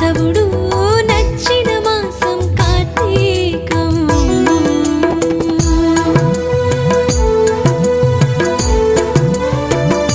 కేశవుడు